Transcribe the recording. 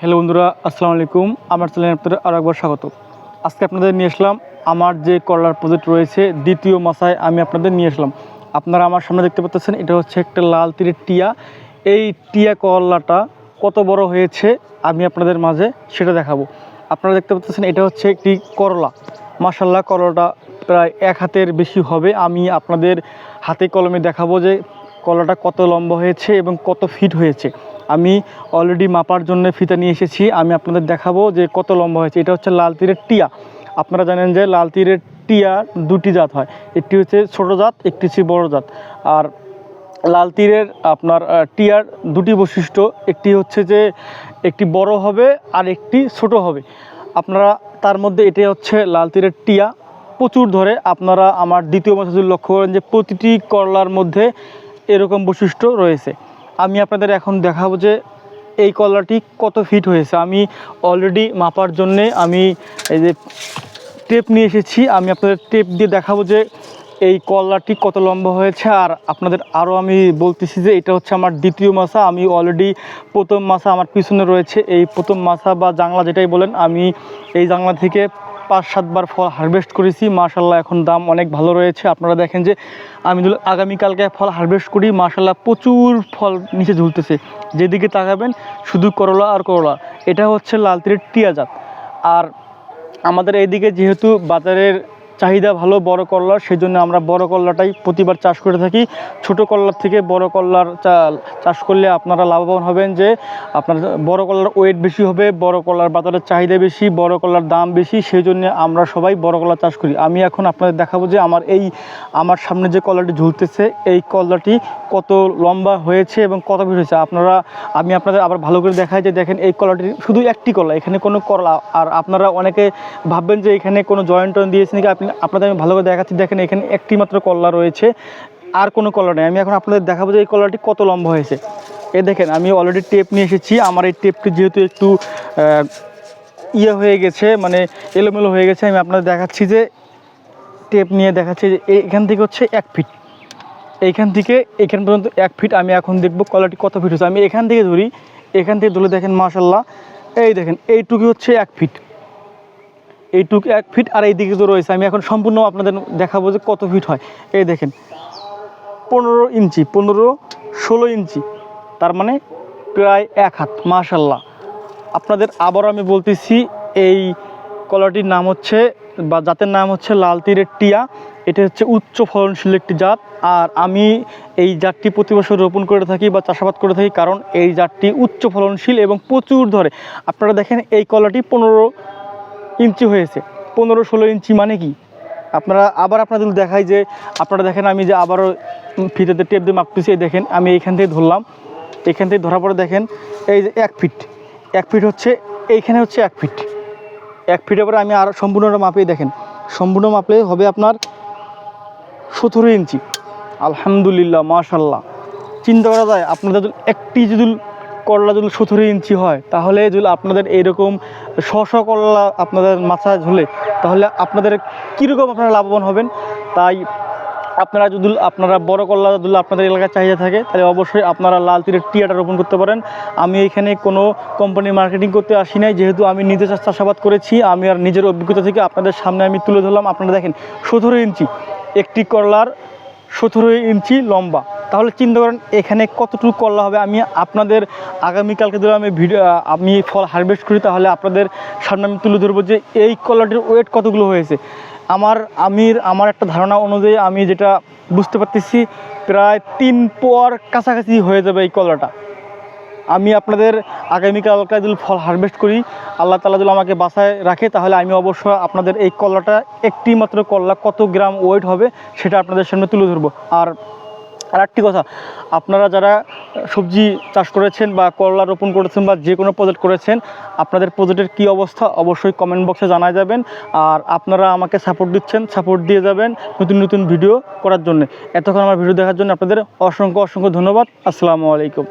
Hello বন্ধুরা, আসসালামু আলাইকুম। আমার চ্যানেলে আপনাদের আরও একবার স্বাগত। আজকে আপনাদের নিয়ে আসলাম আমার যে করলার প্রজেক্ট রয়েছে, দ্বিতীয় মাসায় আমি আপনাদের নিয়ে আসলাম। আপনারা আমার সামনে দেখতে পাচ্ছেন, এটা হচ্ছে একটা লাল তীরের টিয়া। এই টিয়া করলাটা কত বড় হয়েছে আমি আপনাদের মাঝে সেটা দেখাবো। আপনারা দেখতে পাচ্ছেন, এটা হচ্ছে একটি করলা। মাসাল্লাহ করলাটা প্রায় এক হাতের বেশি হবে। আমি আপনাদের হাতে কলমে দেখাবো যে কলাটা কত লম্বা হয়েছে এবং কত ফিট হয়েছে। আমি অলরেডি মাপার জন্য ফিতা নিয়ে এসেছি। আমি আপনাদের দেখাবো যে কত লম্বা হয়েছে। এটা হচ্ছে লাল তীরের টিয়া। আপনারা জানেন যে লাল তীরের টিয়া দুটি জাত হয়। একটি হচ্ছে ছোট জাত, একটি হচ্ছে বড় জাত। আর লাল তীরের আপনার টিয়ার দুটি বৈশিষ্ট্য। একটি হচ্ছে যে একটি বড় হবে আর একটি ছোট হবে। আপনারা, তার মধ্যে এটি হচ্ছে লাল তীরের টিয়া। প্রচুর ধরে আপনারা আমার দ্বিতীয় মাসে লক্ষ্য করেন যে প্রতিটি করলার মধ্যে এরকম বৈশিষ্ট্য রয়েছে। আমি আপনাদের এখন দেখাবো যে এই কলাটি কত ফিট হয়েছে। আমি অলরেডি মাপার জন্যে আমি এই যে টেপ নিয়ে এসেছি। আমি আপনাদের টেপ দিয়ে দেখাবো যে এই কলাটি কত লম্বা হয়েছে। আর আপনাদের আরও আমি বলতেছি যে এটা হচ্ছে আমার দ্বিতীয় মাসা আমি অলরেডি প্রথম মাসা আমার পিছনে রয়েছে। এই প্রথম মাসা বা জাংলা যেটাই বলেন, আমি এই জাংলা থেকে পাঁচ সাতবার ফল হারভেস্ট করেছি। মাশাল্লাহ এখন দাম অনেক ভালো রয়েছে। আপনারা দেখেন যে, আমি আগামীকালকে ফল হারভেস্ট করি। মাশাল্লাহ প্রচুর ফল নিচে ঝুলতেছে। যেদিকে তাকাবেন, শুধু করলা আর করলা। এটা হচ্ছে লালতিরের টিয়া জাত। আর আমাদের এইদিকে যেহেতু বাজারের চাহিদা ভালো বড় করলার সেই জন্য আমরা বড় করলাটাই প্রতিবার চাষ করে থাকি। ছোট করলার থেকে বড় করলার চাষ করলে আপনারা লাভবান হবেন যে আপনার বড় করলার ওয়েট বেশি হবে, বড় করলার বাজারের চাহিদা বেশি, বড় করলার দাম বেশি সেই জন্য আমরা সবাই বড় কলা চাষ করি। আমি এখন আপনাদের দেখাবো যে আমার এই, আমার সামনে যে কলাটি ঝুলতেছে, এই কলাটি কত লম্বা হয়েছে এবং কত বেশি হয়েছে। আপনারা, আমি আপনাদের আবার ভালো করে দেখাই যে দেখেন এই কলাটি শুধু একটি কলা এখানে কোনো কলা। আর আপনারা অনেকে ভাববেন যে এখানে কোনো জয়েন্ট দিয়েছে নাকি, আপনি আপনাদের আমি ভালো করে দেখাচ্ছি। দেখেন এখানে একটি মাত্র কলা রয়েছে। আর কোনো কলা নেই। আমি এখন আপনাদের দেখাবো যে এই কলাটি কত লম্বা হয়েছে। এ দেখেন, আমি অলরেডি টেপ নিয়ে এসেছি। আমার এই টেপটি যেহেতু একটু ইয়ে হয়ে গেছে মানে এলোমেলো হয়ে গেছে, আমি আপনাদের দেখাচ্ছি যে টেপ নিয়ে দেখাচ্ছি যে এই- এখান থেকে হচ্ছে এক ফিট এইখান থেকে, এখান পর্যন্ত এক ফিট আমি এখন দেখব কলাটি কত ফিট হচ্ছে আমি এখান থেকে ধরি। এখান থেকে ধরে দেখেন মাশাল্লাহ এই দেখেন এইটুকু হচ্ছে এক ফিট এইটুকু এক ফিট আর এই দিকে তো রয়েছে, আমি এখন সম্পূর্ণ আপনাদের দেখাবো যে কত ফিট হয়। এই দেখেন, পনেরো ইঞ্চি, পনেরো ষোলো ইঞ্চি, তার মানে প্রায় এক হাত মাশাল্লাহ আপনাদের আবার আমি বলতেছি, এই কলাটির নাম হচ্ছে, বা জাতের নাম হচ্ছে লাল তীরের টিয়া। এটা হচ্ছে উচ্চ ফলনশীল একটি জাত, আর আমি এই জাতটি প্রতি বছর রোপণ করে থাকি বা চাষাবাদ করে থাকি, কারণ এই জাতটি উচ্চ ফলনশীল এবং প্রচুর ধরে। আপনারা দেখেন, এই কলাটি পনেরো ইঞ্চি হয়েছে। পনেরো, ষোলো ইঞ্চি মানে কি? আপনারা আবার আপনাদের দেখাই যে, আপনারা দেখেন আমি যে আবারও ফিতেতে টেপ দিয়ে মাপতেছি দেখেন আমি এইখান থেকে ধরলাম। এখান থেকে ধরার পরে দেখেন, এই যে এক ফিট। এক ফিট হচ্ছে, এইখানে হচ্ছে এক ফিট। এক ফিটের পরে আমি আর সম্পূর্ণটা মাপেই দেখেন। সম্পূর্ণ মাপলে হবে আপনার সতেরো ইঞ্চি। আলহামদুলিল্লাহ মাশাল্লাহ চিন্তা করা যায়, আপনাদের একটি যদি করলা যদি সতেরো ইঞ্চি হয়, তাহলে যদি আপনাদের এইরকম শ শ করলা আপনাদের মাথায় ঝুলে, তাহলে আপনাদের কীরকম আপনারা লাভবান হবেন? তাই আপনারা যদি, আপনারা বড় করলা যদি আপনাদের এলাকায় চাহিদা থাকে, তাহলে অবশ্যই আপনারা লাল তীরের টিয়াটা রোপণ করতে পারেন। আমি এখানে কোনো কোম্পানি মার্কেটিং করতে আসি নাই, যেহেতু আমি নিজে চাষাবাদ করেছি, আমি আর নিজের অভিজ্ঞতা থেকে আপনাদের সামনে আমি তুলে ধরলাম। আপনারা দেখেন, সতেরো ইঞ্চি, একটি করলার সতেরো ইঞ্চি লম্বা। তাহলে চিন্তা করেন, এখানে কতটুকু করলা হবে? আমি আপনাদের আগামীকালকে যদি আমি ভিডিও আমি ফল হারভেস্ট করি, তাহলে আপনাদের সামনে আমি তুলে ধরবো যে এই কলাটির ওয়েট কতগুলো হয়েছে। আমার আমির, আমার একটা ধারণা অনুযায়ী আমি যেটা বুঝতে পারতেছি, প্রায় তিন পোয়ার কাছাকাছি হয়ে যাবে এই কলাটা। আমি আপনাদের আগামীকালকে যদি ফল হারভেস্ট করি, আল্লাহ তালা যদি আমাকে বাসায় রাখে, তাহলে আমি অবশ্যই আপনাদের এই কলাটা একটি মাত্র কলা কত গ্রাম ওয়েট হবে, সেটা আপনাদের সামনে তুলে ধরবো। আর আর একটি কথা, আপনারা যারা সবজি চাষ করেছেন বা করলা রোপণ করেছেন বা যে কোনো প্রজেক্ট করেছেন, আপনাদের প্রজেক্টের কি অবস্থা অবশ্যই কমেন্ট বক্সে জানা যাবেন। আর আপনারা আমাকে সাপোর্ট দিচ্ছেন সাপোর্ট দিয়ে যাবেন নতুন নতুন ভিডিও করার জন্য। এতক্ষণ আমার ভিডিও দেখার জন্য আপনাদের অসংখ্য অসংখ্য ধন্যবাদ। আসসালামু আলাইকুম।